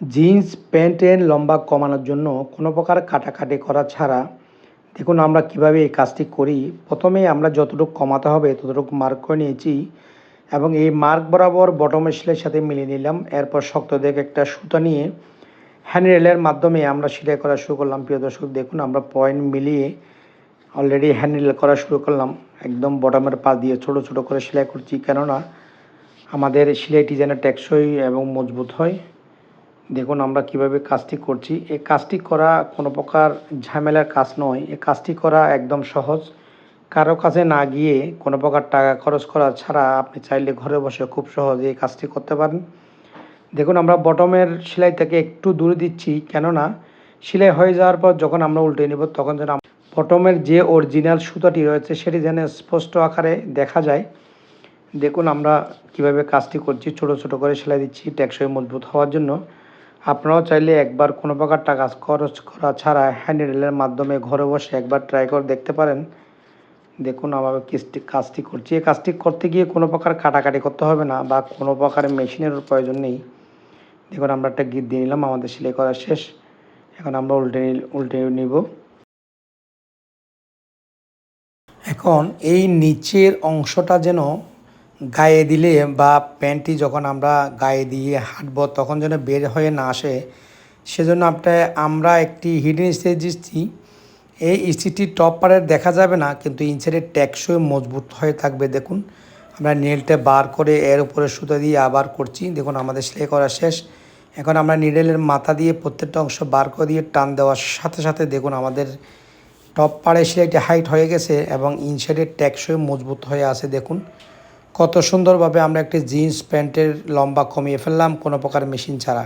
Jeans প্যান্টের লম্বা কমানোর জন্য কোনো প্রকার কাটাকাটি করা ছাড়া, দেখুন আমরা কীভাবে এই কাজটি করি। প্রথমে আমরা যতটুকু কমাতে হবে ততটুকু মার্ক করে নিয়েছি এবং এই মার্ক বরাবর বটমের সেলাইয়ের সাথে মিলিয়ে নিলাম। এরপর শক্ত দেখে একটা সুতা নিয়ে হ্যান্ডরেলের মাধ্যমে আমরা সেলাই করা শুরু করলাম। প্রিয় দর্শক, দেখুন আমরা পয়েন্ট মিলিয়ে অলরেডি হ্যান্ডেল করা শুরু করলাম। একদম বটমের পা দিয়ে ছোট ছোট করে সেলাই করছি। কেননা আমাদের সেলাইটি যেন টেকসই এবং মজবুত হয়। দেখুন, আমরা কীভাবে কাজটি করছি। এই কাজটি করা কোনো প্রকার ঝামেলার কাজ নয়। এই কাজটি করা একদম সহজ। কারও কাছে না গিয়ে কোনো প্রকার টাকা খরচ করা ছাড়া আপনি চাইলে ঘরে বসে খুব সহজে এই কাজটি করতে পারেন। দেখুন, আমরা বটমের সেলাই থেকে একটু দূরে দিচ্ছি, কেননা সেলাই হয়ে যাওয়ার পর যখন আমরা উল্টে নেব, তখন যেন বটমের যে অরিজিনাল সুতাটি রয়েছে, সেটি যেন স্পষ্ট আকারে দেখা যায়। দেখুন, আমরা কীভাবে কাজটি করছি। ছোট ছোট করে সেলাই দিচ্ছি, টেকসই, মজবুত হওয়ার জন্য। আপনারাও চাইলে একবার কোনো প্রকার টাকা খরচ করা ছাড়া হ্যান্ডেলের মাধ্যমে ঘরে বসে একবার ট্রাই করে দেখতে পারেন। দেখুন আমরা কিস্তি কাজটি করছি। এই কাজটি করতে গিয়ে কোনো প্রকার কাটাকাটি করতে হবে না বা কোনো প্রকার মেশিনের প্রয়োজন নেই। দেখুন আমরা একটা গিট দিয়ে নিলাম, আমাদের সেলাই করা শেষ। এখন আমরা উল্টে উল্টে নিব। এখন এই নিচের অংশটা যেন গায়ে দিলে বা প্যান্টটি যখন আমরা গায়ে দিয়ে হাঁটবো, তখন যেন বের হয়ে না আসে। সেজন্য আপনার আমরা একটি হিডেন স্টেজ দিচ্ছি এই ইস্টিটি টপ পারের দেখা যাবে না, কিন্তু ইনসাইডের ট্যাক্সই মজবুত হয়ে থাকবে। দেখুন, আমরা নেলটা বার করে এর উপরে সুতো দিয়ে আবার করছি। দেখুন, আমাদের সেলাই করা শেষ। এখন আমরা নিডেলের মাথা দিয়ে প্রত্যেকটা অংশ বার করে দিয়ে টান দেওয়ার সাথে সাথে দেখুন, আমাদের টপ পাড়ে সেলাইটি হাইট হয়ে গেছে এবং ইনসাইডের ট্যাক্সই মজবুত হয়ে আছে। দেখুন কত সুন্দরভাবে আমরা একটি জিন্স প্যান্টের লম্বা কমিয়ে ফেললাম কোনো প্রকার মেশিন ছাড়া।